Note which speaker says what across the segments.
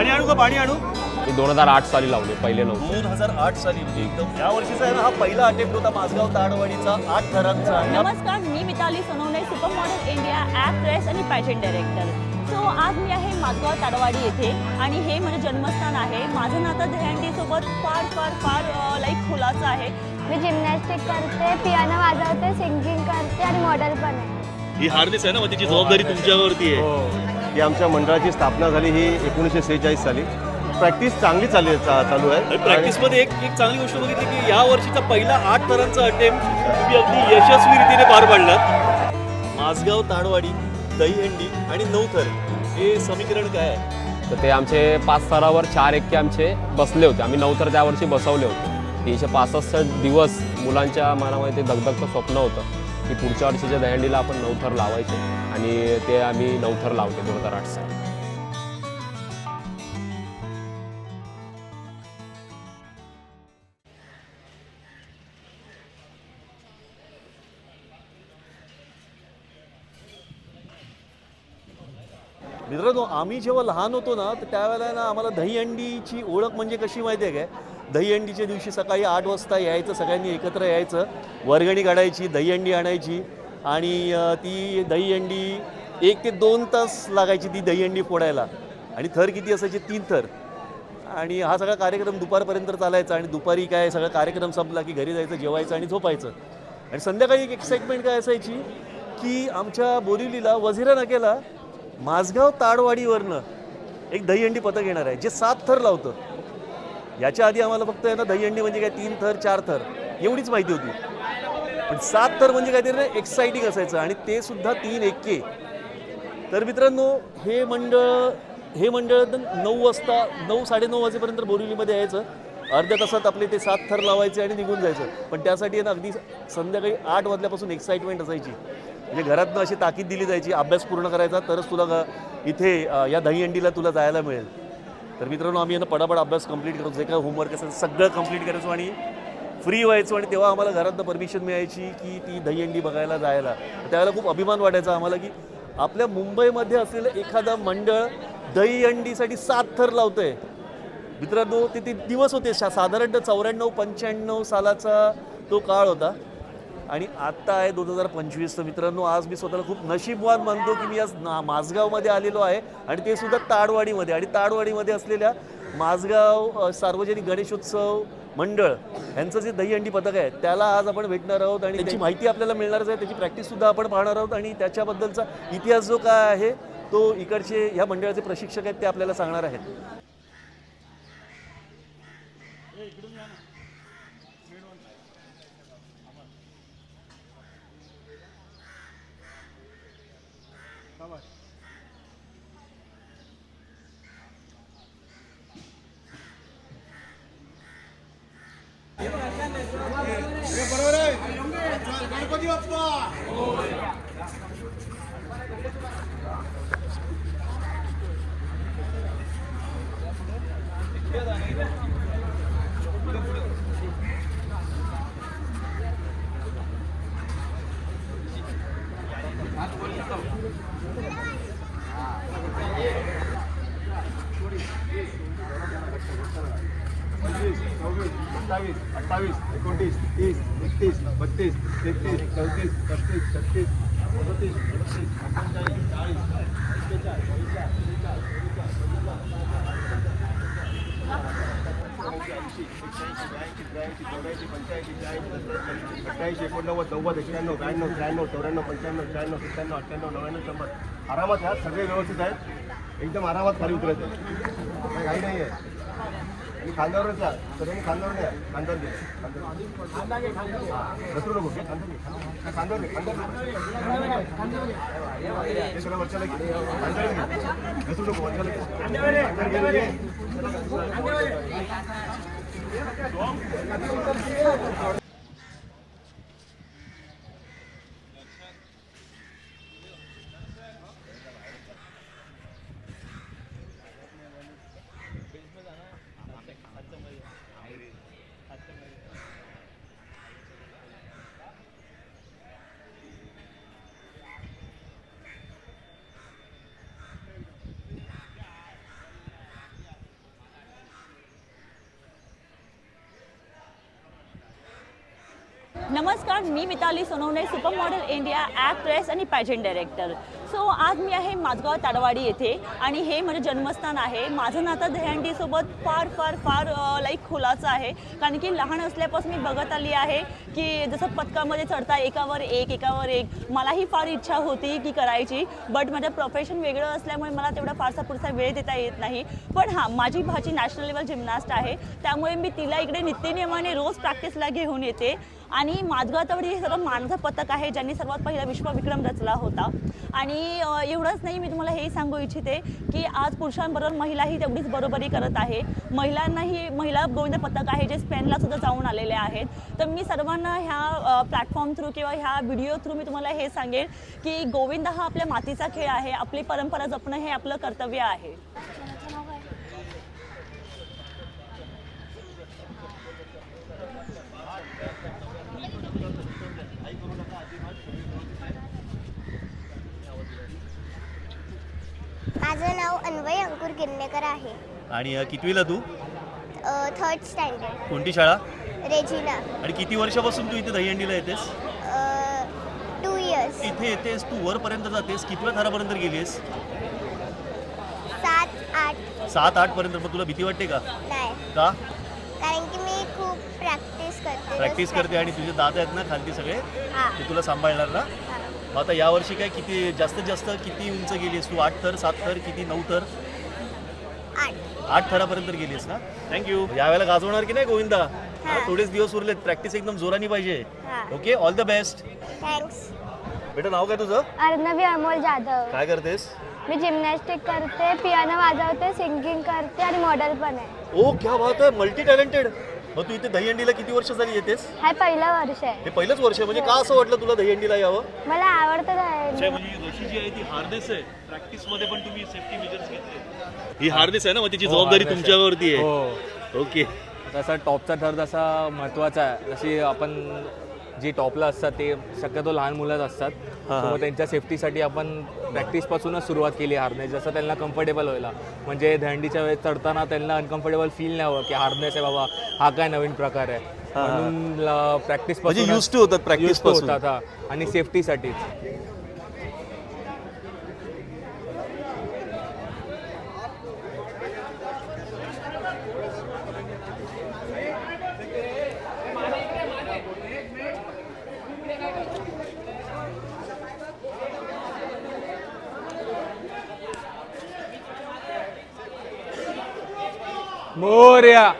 Speaker 1: पाणी आणू का पाणी आणू?
Speaker 2: मी दोन हजार आठ साली लावले पहिले नव्हते.
Speaker 1: दोन हजार आठ साली एकदम या वर्षीचा आहे ना हा पहिला अटेम्प्ट होता माझगाव ताडवाडीचा आठ हा
Speaker 3: नमस्कार मी Mitali Sonawane super model India actress आणि फॅशन डायरेक्टर. सो आज मी आहे माधगाव ताडवाडी येथे आणि हे म्हणजे जन्मस्थान आहे. माझं नातं दहीहंडीसोबत फार फार फार लाईक खुलाचं आहे.
Speaker 4: मी जिमनॅस्टिक करते पियानो वाजवते सिंगिंग करते आणि मॉडेल पण आहे.
Speaker 1: ही हार्नेस आहे ना मग त्याची जबाबदारी तुमच्यावरती आहे.
Speaker 5: ही आमच्या मंडळाची स्थापना झाली ही एकोणीसशे सेहेचाळीस साली. प्रॅक्टिस चांगली चालू चा- चालू आहे.
Speaker 1: प्रॅक्टिसमध्ये एक एक चांगली गोष्ट बघितली की या वर्षीचा पहिला आठ थरांचा अटेम्प्ट तुम्ही अगदी यशस्वी रीतीने पार पाडलात माझगाव ताडवाडी दहीहंडी आणि नऊथर हे समीकरण काय आहे?
Speaker 2: तर ते आमचे पाच स्तरावर चार एक्के आमचे बसले होते. आम्ही नऊ तर त्या वर्षी बसवले होते. तीनशे पासष्ट दिवस मुलांच्या मनामध्ये ते दगदगचं स्वप्न होतं. की पुढच्या वर्षीच्या दहंडीला आपण नऊथर लावायचे आणि ते आम्ही नऊथर लावते दोन हजार आठ साली.
Speaker 1: मित्रांनो आम्ही जेव्हा लहान होतो ना तर त्यावेळेला ना आम्हाला दहीहंडीची ओळख म्हणजे कशी माहिती आहे काय? दहीहंडीच्या दिवशी सकाळी आठ वाजता यायचं सगळ्यांनी एकत्र यायचं वर्गणी काढायची दहीहंडी आणायची आणि ती दहीहंडी एक ते दोन तास लागायची ती दहीहंडी फोडायला. आणि थर किती असायचे? तीन थर. आणि हा सगळा कार्यक्रम दुपारपर्यंत चालायचा आणि दुपारी काय सगळा कार्यक्रम संपला की घरी जायचं जेवायचं आणि झोपायचं. आणि संध्याकाळी एक एक्साइटमेंट काय असायची की आमच्या बोरिवलीला वझिरा नाक्याला माझगाव ताडवाडीवरनं एक दहीहंडी पथक येणार आहे जे सात थर लावतं. याच्या आधी आम्हाला फक्त आहे ना दहीहंडी म्हणजे काय तीन थर चार थर एवढीच माहिती होती. पण सात थर म्हणजे काहीतरी ना एक्साइटिंग असायचं आणि ते सुद्धा तीन एक्के तर मित्रांनो हे मंडळ हे मंडळ नऊ वाजता नऊ साडेनऊ वाजेपर्यंत बोरिवलीमध्ये यायचं. अर्ध्या तासात आपले ते सात थर लावायचे आणि निघून जायचं. पण त्यासाठी आहे ना अगदी संध्याकाळी आठ वाजल्यापासून एक्साइटमेंट असायची. म्हणजे घरातनं अशी ताकीद दिली जायची अभ्यास पूर्ण करायचा तरच तुला इथे या दहीहंडीला तुला जायला मिळेल. तर मित्रांनो आम्ही यांना पडापड अभ्यास कंप्लीट करतो जे काय होमवर्क असेल सगळं कंप्लीट करायचो आणि फ्री व्हायचो आणि तेव्हा आम्हाला घरातनं परमिशन मिळायची की ती दहीहंडी बघायला जायला. त्यावेळेला खूप अभिमान वाटायचा आम्हाला की आपल्या मुंबईमध्ये असलेलं एखादं मंडळ दहीहंडीसाठी सात थर लावतंय. मित्रांनो ते ते दिवस होते शा साधारणतः चौऱ्याण्णव पंच्याण्णव सालाचा तो काळ होता. आणि आत्ता आहे दोन हजार पंचवीस. तर मित्रांनो आज मी स्वतःला खूप नशीबवान मानतो की मी आज ना माझगावमध्ये आलेलो आहे आणि ते सुद्धा ताडवाडीमध्ये आणि ताडवाडीमध्ये असलेल्या माझगाव सार्वजनिक गणेशोत्सव मंडळ यांचं जे दहीहंडी पथक आहे त्याला आज आपण भेटणार आहोत आणि त्याची माहिती आपल्याला मिळणारच आहे. त्याची प्रॅक्टिससुद्धा आपण पाहणार आहोत आणि त्याच्याबद्दलचा इतिहास जो काय आहे तो इकडचे ह्या मंडळाचे प्रशिक्षक आहेत ते आपल्याला सांगणार आहेत. बरोबर आहे.
Speaker 5: गणपती बाप्पा सत्तावीस अठ्ठावीस एकोणतीस तीस एकतीस बत्तीस तेहतीस चौतीस पस्तीस छत्तीस सदतीस अडतीस एकोणचाळीस चाळीस एक्केचाळीस बेचाळीस अठ्ठ्याऐंशी एकोणनव्वद नव्वद एक्क्याण्णव ब्याण्णव त्र्याण्णव चौऱ्याण्णव पंच्याण्णव शहाण्णव सत्त्याण्णव अठ्ठ्याण्णव नव्याण्णव शंभर. आरामात ह्या सगळे व्यवस्थित आहेत. एकदम आरामात खाली उतरत आहे 간단하게 그러면 간단하게 간단하게 간단하게 간단하게 옆으로 볼게? 간단하게 간단하게 간단하게 간단하게 예술아 원천하게. 간단하게 옆으로 보고 원천하게. 간단하게 간단하게 간단하게
Speaker 3: नमस्कार मी Mitali Sonawane super model India actress आणि पॅजंट डायरेक्टर सो आज मी आहे माझगाव ताडवाडी येथे आणि हे माझं जन्मस्थान आहे. माझं नातं दह्यांडीसोबत फार फार फार लाईक खोलाचं आहे. कारण की लहान असल्यापासून मी बघत आली आहे की जसं पथकामध्ये चढता एकावर एक एकावर एक मलाही फार इच्छा होती की करायची. बट माझं प्रोफेशन वेगळं असल्यामुळे मला तेवढा फारसा पुरसा वेळ देता येत नाही. पण हां माझी भाची नॅशनल लेवल जिमनास्ट आहे. त्यामुळे मी तिला इकडे नित्यनियमाने रोज प्रॅक्टिसला घेऊन येते. आणि माझगाव तवडी हे सर्व माणसं पथक आहे ज्यांनी सर्वात पहिला विश्वविक्रम रचला होता. आणि एवढंच नाही मी तुम्हाला हेही सांगू इच्छिते की आज पुरुषांबरोबर महिलाही तेवढीच बरोबरी करत आहे. महिलांनाही महिला गोविंद पथक आहे जे स्पेनला सुद्धा जाऊन आलेले आहेत. तर मी सर्वांना ह्या प्लॅटफॉर्म थ्रू किंवा ह्या व्हिडिओ थ्रू मी तुम्हाला हे सांगेन की गोविंद हा आपल्या मातीचा खेळ आहे आपली परंपरा जपणं हे आपलं कर्तव्य आहे.
Speaker 6: माझं नाव अन्वय अंकुर गिरणेकर आहे.
Speaker 1: आणि अ, कितवीला तू?
Speaker 6: थर्ड स्टँडर्ड
Speaker 1: कोणती शाळा?
Speaker 6: रेजिना.
Speaker 1: आणि किती वर्षापासून तू इथे दहीहंडीला येतेस?
Speaker 6: टू इयर्स
Speaker 1: इथे येतेस तू वरपर्यंत जातेस. कितव्या थरापर्यंत गेलीस
Speaker 6: सात आठ.
Speaker 1: सात आठ पर्यंत मग तुला भीती वाटते का?
Speaker 6: नाही.
Speaker 1: का?
Speaker 6: कारण की मी खूप प्रॅक्टिस करते
Speaker 1: प्रॅक्टिस करते आणि तुझे दादा आहेत ना खालती सगळे?
Speaker 6: हां.
Speaker 1: ते तुला सांभाळणार ना? आता यावर्षी काय किती जास्तीत जास्त किती उंच गेलीस तू? आठ थर सात थर किती? नऊ थर?
Speaker 6: आठ.
Speaker 1: आठ थरापर्यंत गेलीस ना? थँक्यू यावेळेला गाजवणार की नाही गोविंदा. थोडेच दिवस उरलेत प्रॅक्टिस एकदम जोरानी पाहिजे. Okay all the best
Speaker 6: thanks
Speaker 1: बेटा नाव काय तुझं?
Speaker 4: अर्णवी अमोल जाधव.
Speaker 1: काय करतेस?
Speaker 4: मी जिमनॅस्टिक करते पियानो वाजवते सिंगिंग करते आणि मॉडेल पण आहे.
Speaker 1: ओ क्या बात आहे मल्टी टॅलेंटेड मग तू इथे दहीहंडीला किती वर्ष झाली येतेस?
Speaker 4: हा पहिलं वर्ष आहे.
Speaker 1: हे पहिलंच वर्ष आहे. म्हणजे का असं वाटलं तुला दहीहंडीला यावं?
Speaker 4: मला आवडतं आहे
Speaker 1: म्हणजे रशी जी आहे ती हार्नेस आहे. प्रॅक्टिसमध्ये पण तुम्ही सेफ्टी मेजर्स घेतले. ही हार्नेस आहे ना मग त्याची जबाबदारी
Speaker 7: harness आहे.
Speaker 1: तुमच्यावरती आहे.
Speaker 7: हो.
Speaker 1: ओके
Speaker 7: तसा टॉपचा थर तसा महत्त्वाचा आहे. जशी आपण जी टॉपला असतात ते शक्यतो लहान मुलंच असतात. मग त्यांच्या सेफ्टीसाठी आपण प्रॅक्टिसपासूनच सुरुवात केली हार्नेस जसं त्यांना कम्फर्टेबल व्हायला. म्हणजे दहंडीच्या वेळेस चढताना त्यांना अनकम्फर्टेबल फील नाही हवं की हार्नेस आहे बाबा हा काय नवीन प्रकार आहे. म्हणून प्रॅक्टिस
Speaker 1: म्हणजे used to होतात पासून.
Speaker 7: होतात आणि सेफ्टीसाठीच मोर्या.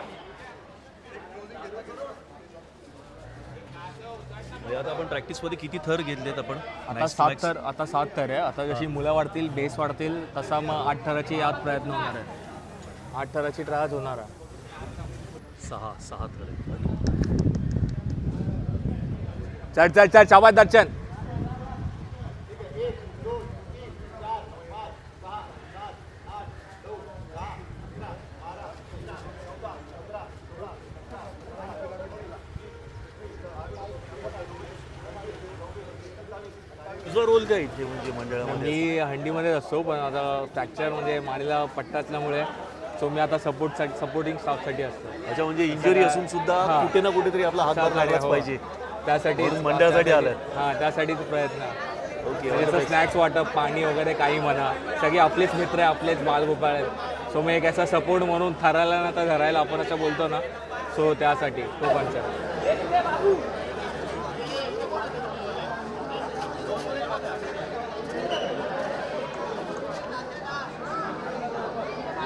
Speaker 1: म्हणजे आता आपण प्रॅक्टिसमध्ये किती थर घेतलेत आपण?
Speaker 7: आता
Speaker 1: Max to
Speaker 7: सात
Speaker 1: max?
Speaker 7: तर आता सात तर आहे. आता जशी मुलं वाढतील बेस वाढतील तसा मग आठ थराची यात प्रयत्न होणार आहे. आठ थराची ट्रायच होणार आहे.
Speaker 1: सहा सहा थर आहेत.
Speaker 7: चढ चढ चढ शाबास दर्शन.
Speaker 1: तुझा रोल काय इथे म्हणजे मंडळामध्ये?
Speaker 7: मी हंडीमध्येच असतो पण आता फ्रॅक्चर म्हणजे मानेला पट्टा असल्यामुळे सो मी आता सपोर्ट सपोर्टिंग स्टाफसाठी असतो.
Speaker 1: अच्छा म्हणजे इंजुरी असून सुद्धा
Speaker 7: हा.
Speaker 1: कुठे ना कुठेतरी आपला हातभार लागलाच
Speaker 7: हो.
Speaker 1: पाहिजे.
Speaker 7: त्यासाठी
Speaker 1: म्हणून मंडळासाठी आलाय.
Speaker 7: हां त्यासाठीच प्रयत्न.
Speaker 1: ओके
Speaker 7: जसं स्नॅक्स वाटप पाणी वगैरे काही म्हणा. सगळे आपलेच मित्र आहे आपलेच बालगोपाळ आहेत. सो मग एक असा सपोर्ट म्हणून ठरायला ना तर धरायला आपण असं बोलतो ना. सो त्यासाठी तो कॉन्सेप्ट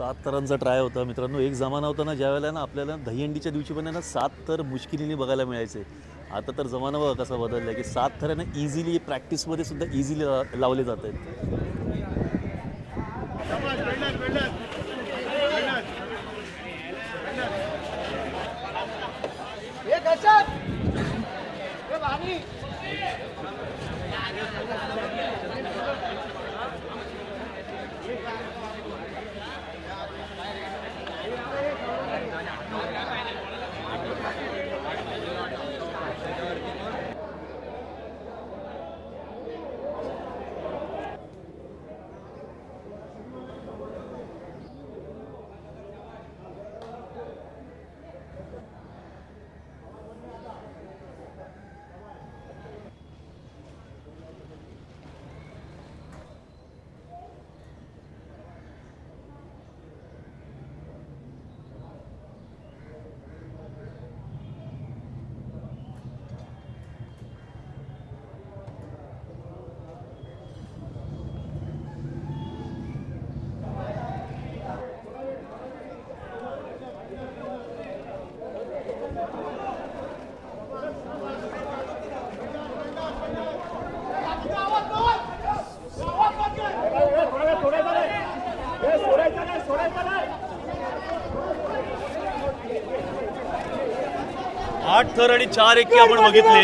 Speaker 1: सात तरांचा ट्राय होता. मित्रांनो एक जमाना होता ना ज्या वेळेला ना आपल्याला दहीहंडीच्या दिवशी पण आहे ना सात तर मुश्किलीने बघायला मिळायचे. आता तर जमाना बघा कसा बदलला की सात थर ना इझिली प्रॅक्टिसमध्ये सुद्धा इझिली लावले जात आहेत. आठ थर आणि चार एके आपण बघितले.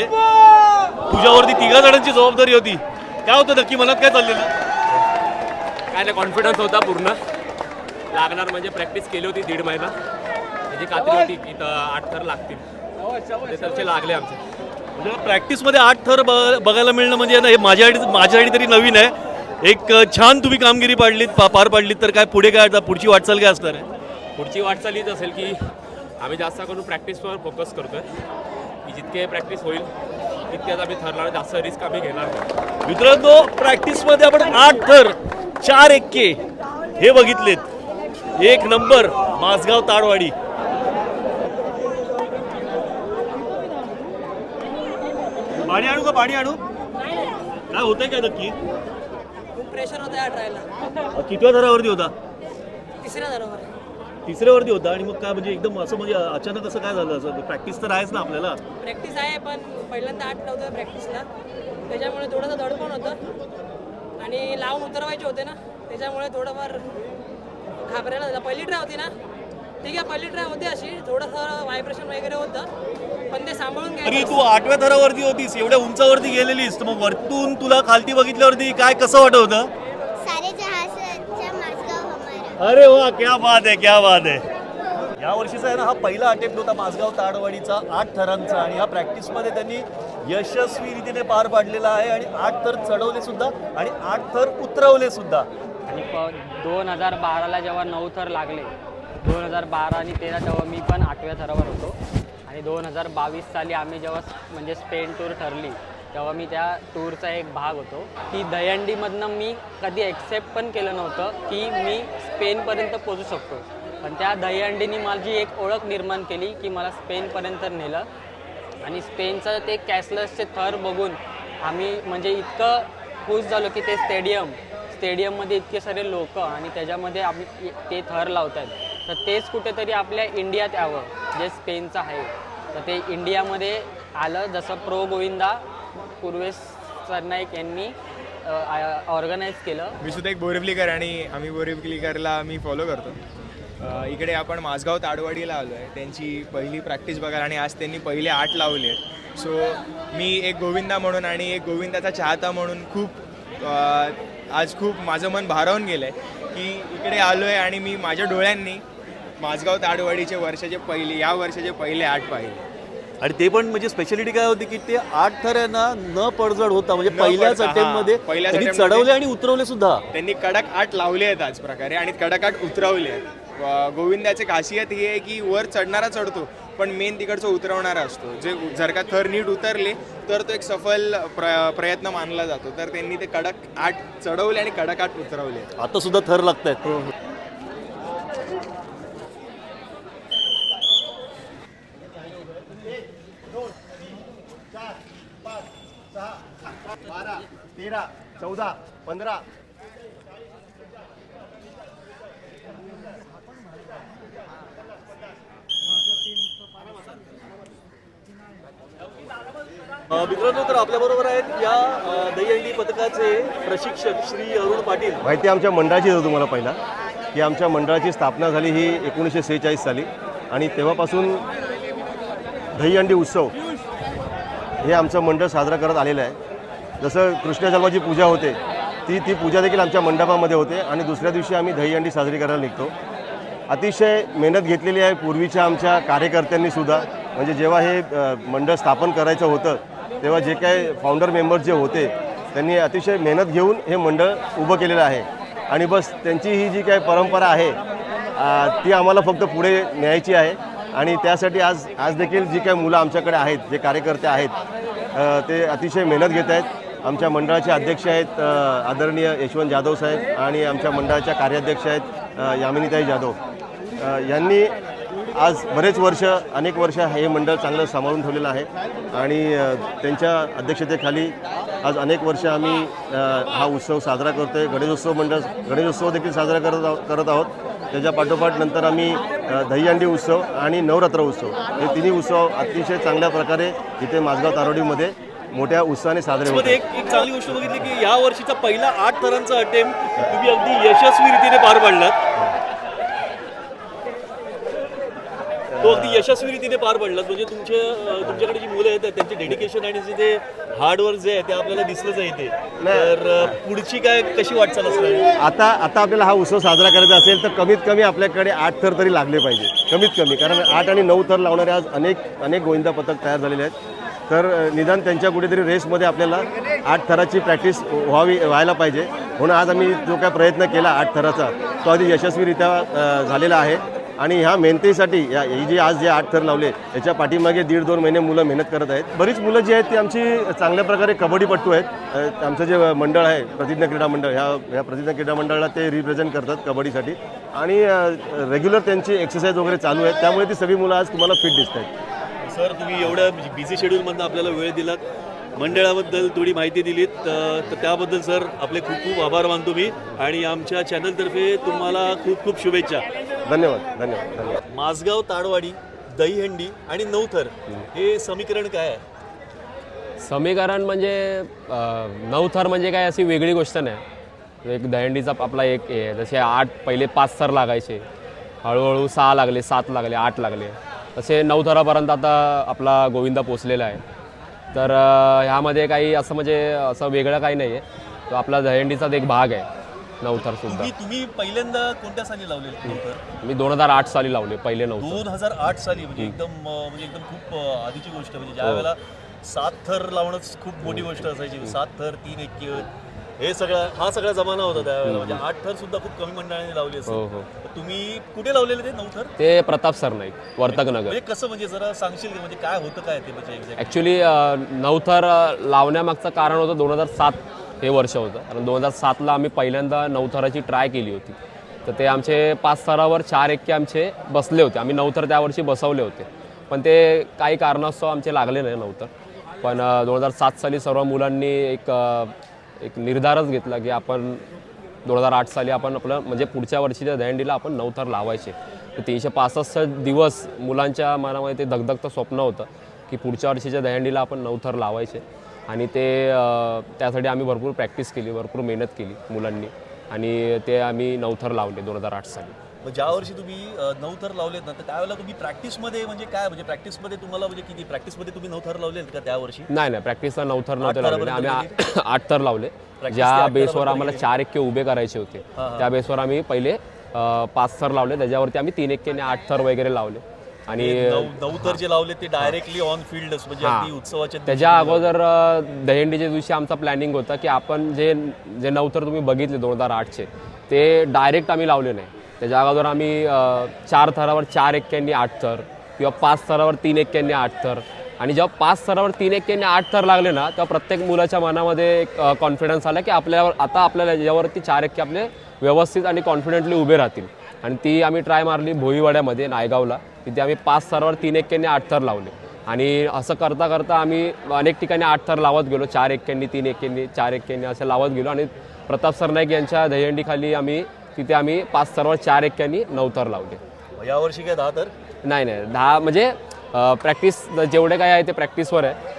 Speaker 1: तुझ्यावरती तिघा जणांची जबाबदारी होती. काय होतं नक्की? मनात काय चाललेलं?
Speaker 2: काय नाही कॉन्फिडन्स होता पूर्ण. लागणार म्हणजे प्रॅक्टिस केली होती दीड महिना. त्याची खात्री होती की आठ थर लागतील. ते तसे लागले आमचे.
Speaker 1: म्हणजे प्रॅक्टिसमध्ये आठ थर ब- बघायला मिळणं म्हणजे ना हे माझ्यासाठी माझ्यासाठी तरी नवीन आहे. एक छान तुम्ही कामगिरी पाडलीत पा पार पाडलीत तर काय पुढे काय पुढची वाटचाल काय असणार आहे?
Speaker 2: पुढची वाटचाल हीच असेल की आम्ही जास्त करून प्रॅक्टिसवर फोकस करतोय. की जितके प्रॅक्टिस होईल तितक्याच आम्ही ठरणार जास्त रिस्क आम्ही घेणार
Speaker 1: मित्रांनो प्रॅक्टिसमध्ये आपण आठ थर चार एक्के हे बघितलेत. एक नंबर मासगाव ताडवाडी. पाणी आणू का पाणी आणू? काय होतंय काय नक्की?
Speaker 8: खूप प्रेशर होतं या ट्रायला
Speaker 1: कितव्या थरावरती होता?
Speaker 8: तिसऱ्या दरावर
Speaker 1: तिसऱ्यावरती होता आणि मग काय म्हणजे एकदम असं म्हणजे अचानक असं काय झालं? असं प्रॅक्टिस तर आहेच ना आपल्याला.
Speaker 8: प्रॅक्टिस आहे पण पहिल्यांदा आठ नव्हतं प्रॅक्टिसला त्याच्यामुळे थोडंसं दडपण होतं. आणि लावून उतरवायचे होते ना त्याच्यामुळे थोडंफार घाबरायला झालं. पहिली ट्राय होती ना? ठीक आहे पहिली ट्राय होती अशी. थोडंसं व्हायब्रेशन वगैरे होतं. पण ते
Speaker 1: आठव्या थरावरती होतीस एवढ्या उंचावरती गेलेलीस तर मग वरतून तुला खालती बघितल्यावरती काय कसं वाटत होतं? अरे वा क्या बात आहे क्या बात आहे. या वर्षीचा आहे ना हा पहिला अटेम्प्ट होता माझगाव ताडवाडीचा आठ थरांचा आणि हा प्रॅक्टिसमध्ये त्यांनी यशस्वी रीतीने पार पाडलेला आहे आणि आठ थर चढवले सुद्धा आणि आठ थर उतरवले सुद्धा.
Speaker 9: आणि दोन हजार बाराला जेव्हा नऊ थर लागले दोन हजार बारा आणि तेरा तेव्हा मी पण आठव्या थरावर होतो. आणि दोन हजार बावीस साली आम्ही जेव्हा म्हणजे स्पेन टूर ठरली तेव्हा मी त्या टूरचा एक भाग होतो. ती दहीहंडीमधनं मी कधी एक्सेप्ट पण केलं नव्हतं की मी स्पेनपर्यंत पोचू शकतो. पण त्या दहीहंडीनी माझी एक ओळख निर्माण केली की मला स्पेनपर्यंत नेलं. आणि स्पेनचं ते कॅशलेसचे थर बघून आम्ही म्हणजे इतकं खुश झालो की ते स्टेडियम स्टेडियममध्ये इतके सारे लोक आणि त्याच्यामध्ये आम्ही ते थर लावत आहेत तर तेच कुठेतरी आपल्या इंडियात यावं जे स्पेनचं आहे. तर ते इंडियामध्ये आलं जसं प्रो गोविंदा पूर्वेश सरनाईक यांनी ऑर्गनाईज केलं.
Speaker 10: मी सुद्धा एक बोरिवलीकर आणि आम्ही बोरिवलीकरला मी फॉलो करतो. इकडे आपण माझगाव ताडवाडीला आलो आहे त्यांची पहिली प्रॅक्टिस बघायला आणि आज त्यांनी पहिले आठ लावले आहेत. सो मी एक गोविंदा म्हणून आणि एक गोविंदाचा चाहता म्हणून खूप आज खूप माझं मन भारावून गेलं आहे की इकडे आलो आहे आणि मी माझ्या डोळ्यांनी माझगाव ताडवाडीचे वर्षाचे पहिले या वर्षाचे पहिले आठ पाहिले
Speaker 1: आणि ते पण म्हणजे स्पेशालिटी काय होती की ते आठ आहे ना पडझड होता म्हणजे
Speaker 10: न
Speaker 1: पहिल्याच
Speaker 10: पडता,
Speaker 1: अटेम्प्टमध्ये
Speaker 10: हां. पहिल्याच
Speaker 1: त्यांनी
Speaker 10: attempt मध्ये-
Speaker 1: चढवले आणि उतरवले सुद्धा.
Speaker 10: त्यांनी कडक आठ लावले आहेत आज प्रकारे आणि कडक आठ उतरवले आहेत. व गोविंदाची खासियत ही आहे की वर चढणारा चढतो पण मेन तिकडचं उतरवणारा असतो. जे जर का थर नीट उतरले तर तो एक सफल प्र प्रयत्न मानला जातो. तर त्यांनी ते कडक आठ चढवले आणि कडक आठ उतरवले.
Speaker 1: आता सुद्धा थर लागत आहेत
Speaker 5: बारा तेरा चौदा पंधरा.
Speaker 1: मित्रांनो तर आपल्याबरोबर आहेत या दहीहंडी पथकाचे प्रशिक्षक श्री अरुण पाटील.
Speaker 5: माहिती आमच्या मंडळाची देतो तुम्हाला पहिला. की आमच्या मंडळाची स्थापना झाली ही एकोणीसशे सेहेचाळीस साली. आणि तेव्हापासून दहीहंडी उत्सव हे आमचं मंडळ साजरा करत आलेलं आहे. जसं कृष्ण जन्माची पूजा होते ती ती पूजा देखील आमच्या मंडपामध्ये होते आणि दुसऱ्या दिवशी आम्ही दहीहंडी साजरी करायला निघतो. अतिशय मेहनत घेतलेली आहे पूर्वीच्या आमच्या कार्यकर्त्यांनी सुद्धा. म्हणजे जेव्हा हे मंडळ स्थापन करायचं होतं तेव्हा जे काही फाउंडर मेंबर्स जे होते त्यांनी अतिशय मेहनत घेऊन हे मंडळ उभं केलेलं आहे. आणि बस त्यांची ही जी काही परंपरा आहे ती आम्हाला फक्त पुढे न्यायची आहे. आणि त्यासाठी आज आज देखील जी काही मुलं आमच्याकडे आहेत जे कार्यकर्ते आहेत ते अतिशय मेहनत घेत आहेत. आमच्या मंडळाचे अध्यक्ष आहेत आदरणीय यशवंत जाधव साहेब आणि आमच्या मंडळाच्या कार्याध्यक्ष आहेत यामिनीताई जाधव. यांनी आज बरेच वर्ष अनेक वर्ष हे मंडळ चांगलं सांभाळून ठेवलेलं आहे आणि त्यांच्या अध्यक्षतेखाली आज अनेक वर्ष आम्ही हा उत्सव साजरा करतो आहे गणेशोत्सव मंडळ गणेशोत्सव देखील साजरा करत आहो करत आहोत. त्याच्या पाठोपाठ नंतर आम्ही दहीहंडी उत्सव आणि नवरात्र उत्सव हे तिन्ही उत्सव अतिशय चांगल्या प्रकारे इथे माझगाव तारोडीमध्ये मोठ्या उत्साहाने साजरे होत
Speaker 1: एक एक चांगली गोष्ट बघितली की या वर्षीचा पहिला आठ थरांचा अटेम्प्ट तुम्ही अगदी यशस्वी रीतीने पार पाडलात. तो अगदी यशस्वी रीतीने पार पाडलात. म्हणजे तुमचे तुमच्याकडे जी मुलं आहेत त्यांचे डेडिकेशन आणि जे ते हार्डवर्क जे आहे ते आपल्याला दिसलंच आहे इथे तर पुढची काय कशी वाटचाल असणार?
Speaker 5: आता आता आपल्याला हा उत्सव साजरा करायचा असेल तर कमीत कमी आपल्याकडे आठ थर तरी लागले पाहिजे. कमीत कमी. कारण आठ आणि नऊ थर लावणारे आज अनेक अनेक गोविंदा पथक तयार झालेले आहेत. तर निदान त्यांच्या कुठेतरी रेसमध्ये आपल्याला आठ थराची प्रॅक्टिस व्हावी व्हायला पाहिजे. म्हणून आज आम्ही जो काय प्रयत्न केला आठ थराचा तो अगदी यशस्वीरित्या झालेला आहे. आणि ह्या मेहनतीसाठी या ही जी आज जे आठ थर लावले याच्या पाठीमागे दीड दोन महिने मुलं मेहनत करत आहेत. बरीच मुलं जी आहेत ती आमची चांगल्या प्रकारे कबड्डीपट्टू आहेत. आमचं जे मंडळ आहे प्रतिज्ञा क्रीडा मंडळ ह्या ह्या प्रतिज्ञा क्रीडा मंडळाला ते रिप्रेझेंट करतात कबड्डीसाठी. आणि रेग्युलर त्यांची एक्सरसाइज वगैरे चालू आहे त्यामुळे ती सगळी मुलं आज तुम्हाला फिट दिसत आहेत.
Speaker 1: सर तुम्ही एवढ्या बिझी शेड्यूलमधनं आपल्याला वेळ दिलात. मंडळाबद्दल थोडी माहिती दिलीत. तर तर त्याबद्दल सर आपले खूप खूप आभार मानतो मी. आणि आमच्या चॅनलतर्फे तुम्हाला खूप खूप शुभेच्छा.
Speaker 5: धन्यवाद धन्यवाद धन्यवाद.
Speaker 1: माझगाव ताडवाडी दहीहंडी आणि नवथर हे समीकरण काय आहे?
Speaker 2: समीकरण म्हणजे अं, नऊ थर म्हणजे काय अशी वेगळी गोष्ट नाही. एक दहंडीचा आपला एक हे आहे जसे आठ पहिले पाच थर लागायचे. हळूहळू सहा लागले सात लागले आठ लागले. तसे नऊ थरापर्यंत आता आपला गोविंदा पोचलेला आहे. तर ह्यामध्ये काही असं म्हणजे असं वेगळं काही नाही आहे तो आपला दहंडीचाच एक भाग आहे नऊ थरसुद्धा
Speaker 1: तुम्ही तुम्ही पहिल्यांदा कोणत्या साली नवथर?
Speaker 2: मी दोन हजार आठ साली लावले पहिले नऊ.
Speaker 1: दोन हजार आठ साली म्हणजे एकदम म्हणजे एकदम खूप आधीची गोष्ट म्हणजे ज्या वेळेला सात थर लावणंच खूप मोठी गोष्ट असायची. सात थर तीन एक्के हे सगळा हा सगळा जमाना होता त्यावेळेला. म्हणजे आठ थर सुद्धा खूप कमी मंडळाने लावले
Speaker 2: हो
Speaker 1: असेल.
Speaker 2: हो
Speaker 1: तर तुम्ही कुठे लावलेले ते नऊ थर?
Speaker 2: ते प्रताप सर नाईक वर्तकनगर
Speaker 1: म्हणजे कसं म्हणजे जरा सांगशील का? म्हणजे काय होतं काय ते म्हणजे एक्झॅक्ट
Speaker 2: ॲक्च्युली नवथर अ, लावण्यामागचं कारण होतं दोन हजार सात हे वर्ष होतं. कारण दोन हजार सातला आम्ही पहिल्यांदा नवथराची ट्राय केली होती. तर ते आमचे पाच थरावर चार एक्के आमचे बसले होते. आम्ही नवथर त्या वर्षी बसवले होते. पण ते काही कारणास्तव आमचे लागले नाही नवथर पण दोन हजार सात साली सर्व मुलांनी एक अ, एक निर्धारच घेतला की आपण दोन हजार आठ साली आपण आपलं म्हणजे पुढच्या वर्षीच्या दहंडीला आपण नवथर लावायचे. तर तीनशे पासष्ट दिवस मुलांच्या मनामध्ये ते धगधगतं स्वप्न होतं की पुढच्या वर्षीच्या दहंडीला आपण नवथर लावायचे. आणि ते त्यासाठी आम्ही भरपूर प्रॅक्टिस केली भरपूर मेहनत केली मुलांनी. आणि ते आम्ही नवथर लावले दोन हजार आठ साली.
Speaker 1: मग ज्या वर्षी तुम्ही नऊ थर लावलेत ना तर त्यावेळेला तुम्ही प्रॅक्टिसमध्ये म्हणजे काय? म्हणजे प्रॅक्टिसमध्ये तुम्हाला म्हणजे किती? प्रॅक्टिसमध्ये तुम्ही नऊ थर लावलेत का त्या वर्षी?
Speaker 2: नाही नाही प्रॅक्टिसला नवथर नव्हते
Speaker 1: आठ
Speaker 2: लावले आम्ही आ- आठ थर लावले. ज्या बेसवर आम्हाला. चार एक्के उभे करायचे होते. त्या बेसवर आम्ही पहिले अ, पाच थर लावले. त्याच्यावरती आम्ही तीन एक्केने आठ थर वगैरे लावले. आणि
Speaker 1: नऊ नऊ थर जे लावले ते डायरेक्टली ऑन फील्डच म्हणजे. अगदी उत्सवाच्या दिवशी
Speaker 2: त्याच्या अगोदर अ, दहीहंडीच्या दिवशी आमचा प्लॅनिंग होता की आपण जे जे नवतर तुम्ही बघितले दोन हजार आठचे ते डायरेक्ट आम्ही लावले नाही. त्याच्या अगोदर आम्ही चार थरावर चार एक्क्यांनी आठ थर किंवा पाच थरावर तीन एक्क्यांनी आठ थर. आणि जेव्हा पाच थरावर तीन एक्क्यांनी आठ थर लागले ना तेव्हा प्रत्येक मुलाच्या मनामध्ये एक कॉन्फिडन्स आला की आपल्यावर आता आपल्याला याच्यावरती चार एक्के आपले व्यवस्थित आणि कॉन्फिडेंटली उभे राहतील. आणि ती आम्ही ट्राय मारली भोईवाड्यामध्ये नायगावला. तिथे आम्ही पाच थरावर तीन एक्क्यांनी आठ थर लावले. आणि असं करता करता आम्ही अनेक ठिकाणी आठ थर लावत गेलो. चार एक्क्यांनी तीन एक्क्यांनी चार एक्क्यांनी असं लावत गेलो. आणि प्रताप सरनाईक यांच्या दहीहंडीखाली आम्ही तिथे आम्ही पाच थरावर चार एक्क्यांनी नऊ थर लावले.
Speaker 1: मग या वर्षी काय दहा तर?
Speaker 2: नाही नाही दहा म्हणजे प्रॅक्टिस जेवढे काय आहे ते प्रॅक्टिसवर आहे.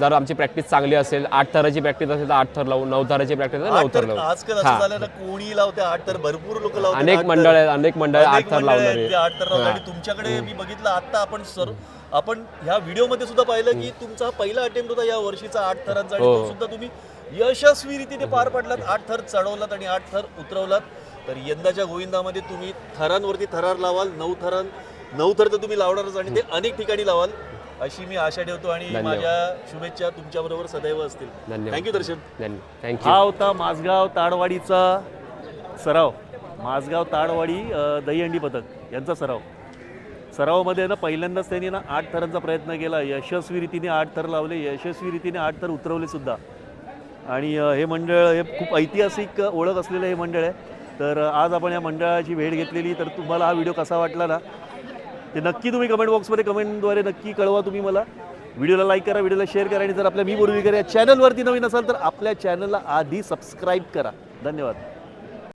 Speaker 2: जर आमची प्रॅक्टिस चांगली असेल आठ थराची प्रॅक्टिस असेल तर आठ थर लावू नऊ थराची प्रॅक्टिस असेल नऊ थर लावू
Speaker 1: कोणी लावते आठ तर भरपूर लोक लावतात
Speaker 2: अनेक. मंडळ आहेत अनेक मंडळ आठ थर लावणारे
Speaker 1: आठ
Speaker 2: हां.
Speaker 1: आणि तुमच्याकडे मी बघितलं आता आपण सर आपण ह्या व्हिडिओमध्ये सुद्धा पाहिलं की तुमचा पहिला अटेम्प्ट होता या वर्षीचा आठ थरांचा.
Speaker 2: हो.
Speaker 1: सुद्धा तुम्ही यशस्वी रीतीने पार पडलात. आठ थर चढवलात आणि आठ थर उतरवलात. तर यंदाच्या गोविंदामध्ये तुम्ही थरांवरती थरार लावाल नऊ थरां नऊ थर तर तुम्ही लावणारच आणि ते अनेक ठिकाणी लावाल अशी मी आशा ठेवतो आणि. माझ्या शुभेच्छा तुमच्याबरोबर सदैव असतील.
Speaker 2: धन्यवाद.
Speaker 1: Thank you Darshan.
Speaker 2: धन्यवाद थँक्यू
Speaker 1: हा होता माझगाव ताडवाडीचा सराव. माझगाव ताडवाडी दहीहंडी पथक यांचा सराव. सरावामध्ये ना पहिल्यांदाच त्यांनी ना आठ थरांचा प्रयत्न केला. यशस्वी रीतीने आठ थर लावले. यशस्वी रीतीने आठ थर उतरवले सुद्धा. आणि हे मंडळ हे खूप ऐतिहासिक ओळख असलेलं हे मंडळ आहे. तर आज आपण या मंडळाची भेट घेतलेली. तर तुम्हाला हा व्हिडिओ कसा वाटला ना ते नक्की तुम्ही कमेंट बॉक्समध्ये कमेंटद्वारे नक्की कळवा तुम्ही मला. व्हिडिओला लाईक करा व्हिडिओला शेअर करा आणि जर आपल्या मी बोलवी करा या चॅनलवरती नवीन असाल तर आपल्या चॅनलला आधी सबस्क्राईब करा. धन्यवाद.